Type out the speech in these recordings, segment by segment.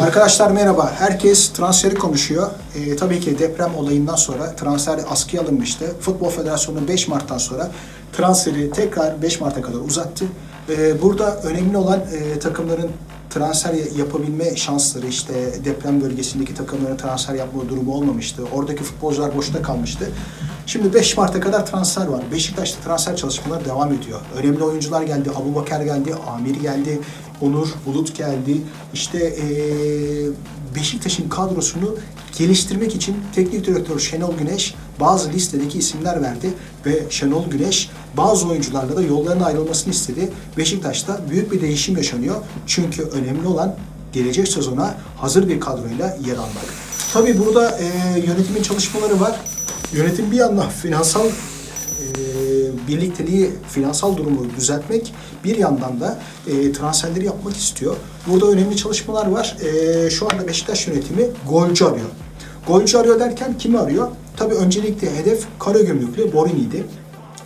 Arkadaşlar merhaba. Herkes transferi konuşuyor. Ee, tabii ki deprem olayından sonra transfer askıya alınmıştı. Futbol Federasyonu 5 Mart'tan sonra transferi tekrar 5 Mart'a kadar uzattı. Ee, burada önemli olan e, takımların transfer yapabilme şansları işte deprem bölgesindeki takımların transfer yapma durumu olmamıştı. Oradaki futbolcular boşta kalmıştı. Şimdi 5 Mart'a kadar transfer var. Beşiktaş'ta transfer çalışmaları devam ediyor. Önemli oyuncular geldi. Abu Bakar geldi, Amir geldi, Onur Bulut geldi. İşte eee, Beşiktaş'ın kadrosunu geliştirmek için teknik direktör Şenol Güneş bazı listedeki isimler verdi ve Şenol Güneş bazı oyuncularla da yolların ayrılmasını istedi. Beşiktaş'ta büyük bir değişim yaşanıyor. Çünkü önemli olan gelecek sezona hazır bir kadroyla yer almak. Tabii burada eee, yönetimin çalışmaları var. Yönetim bir yandan finansal e, birlikteliği, finansal durumu düzeltmek bir yandan da e, transferleri yapmak istiyor. Burada önemli çalışmalar var. E, şu anda Beşiktaş yönetimi golcü arıyor. Golcü arıyor derken kimi arıyor? Tabii öncelikle hedef Karagümrüklü Borini'ydi.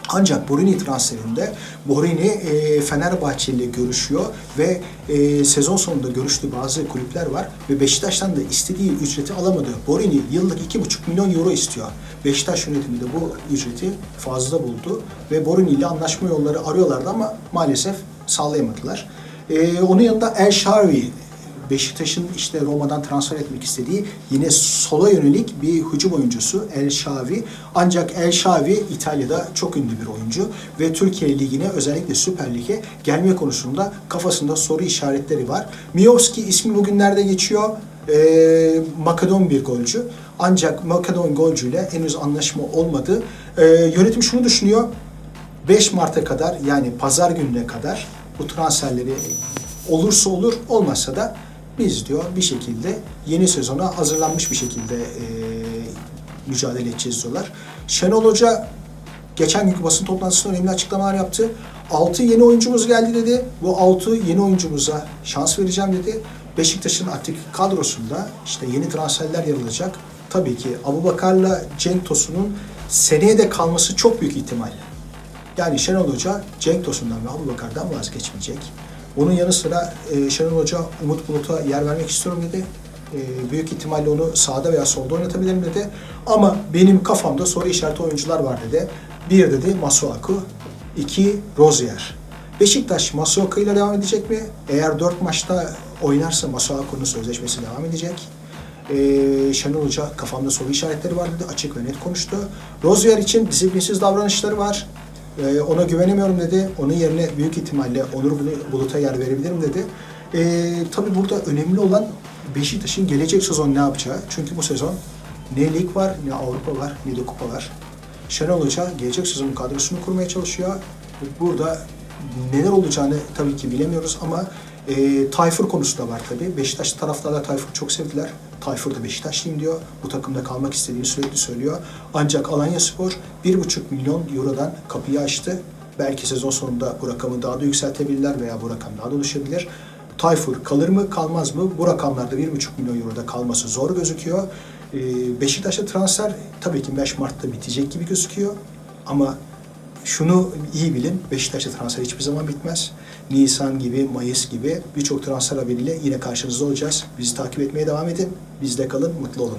Ancak Borini transferinde Borini e, Fenerbahçe ile görüşüyor ve e, sezon sonunda görüştüğü bazı kulüpler var ve Beşiktaş'tan da istediği ücreti alamadı. Borini yıllık 2,5 milyon euro istiyor. Beşiktaş yönetimi de bu ücreti fazla buldu ve Borini ile anlaşma yolları arıyorlardı ama maalesef sağlayamadılar. E, onun yanında El Shaarawy Beşiktaş'ın işte Roma'dan transfer etmek istediği yine sola yönelik bir hücum oyuncusu El Şavi. Ancak El Şavi İtalya'da çok ünlü bir oyuncu ve Türkiye Ligi'ne özellikle Süper Lig'e gelme konusunda kafasında soru işaretleri var. Miowski ismi bugünlerde geçiyor. Ee, Makedon bir golcü. Ancak Makedon golcüyle henüz anlaşma olmadı. Ee, yönetim şunu düşünüyor. 5 Mart'a kadar yani pazar gününe kadar bu transferleri olursa olur olmazsa da biz diyor bir şekilde yeni sezona hazırlanmış bir şekilde e, mücadele edeceğiz diyorlar. Şenol Hoca geçen günkü basın toplantısında önemli açıklamalar yaptı. 6 yeni oyuncumuz geldi dedi. Bu 6 yeni oyuncumuza şans vereceğim dedi. Beşiktaş'ın artık kadrosunda işte yeni transferler yer alacak. Tabii ki Abubakar'la Cenk Tosun'un seneye de kalması çok büyük ihtimal. Yani Şenol Hoca Cenk Tosun'dan ve Abubakar'dan vazgeçmeyecek. Bunun yanı sıra e, Şenol Hoca Umut Bulut'a yer vermek istiyorum dedi. E, büyük ihtimalle onu sağda veya solda oynatabilirim dedi. Ama benim kafamda soru işareti oyuncular var dedi. Bir dedi Masuaku, iki Rozier. Beşiktaş Masuaku ile devam edecek mi? Eğer dört maçta oynarsa Masuaku'nun sözleşmesi devam edecek. Ee, Şenol Hoca kafamda soru işaretleri var dedi. Açık ve net konuştu. Rozier için disiplinsiz davranışları var. Ee, ona güvenemiyorum dedi. Onun yerine büyük ihtimalle Onur Bul- Bulut'a yer verebilirim dedi. Ee, tabii burada önemli olan Beşiktaş'ın gelecek sezon ne yapacağı. Çünkü bu sezon ne lig var, ne Avrupa var, ne de kupa var. Şenol Hoca gelecek sezonun kadrosunu kurmaya çalışıyor. Burada neler olacağını tabii ki bilemiyoruz ama e, Tayfur konusu da var tabii. Beşiktaş taraftarlar Tayfur'u çok sevdiler. Tayfur da Beşiktaşlıyım diyor. Bu takımda kalmak istediğini sürekli söylüyor. Ancak Alanya Spor 1,5 milyon eurodan kapıyı açtı. Belki sezon sonunda bu rakamı daha da yükseltebilirler veya bu rakam daha da düşebilir. Tayfur kalır mı kalmaz mı? Bu rakamlarda 1,5 milyon euroda kalması zor gözüküyor. Ee, Beşiktaş'a transfer tabii ki 5 Mart'ta bitecek gibi gözüküyor. Ama şunu iyi bilin, Beşiktaş'ta transfer hiçbir zaman bitmez. Nisan gibi, Mayıs gibi birçok transfer haberiyle yine karşınızda olacağız. Bizi takip etmeye devam edin. Bizde kalın, mutlu olun.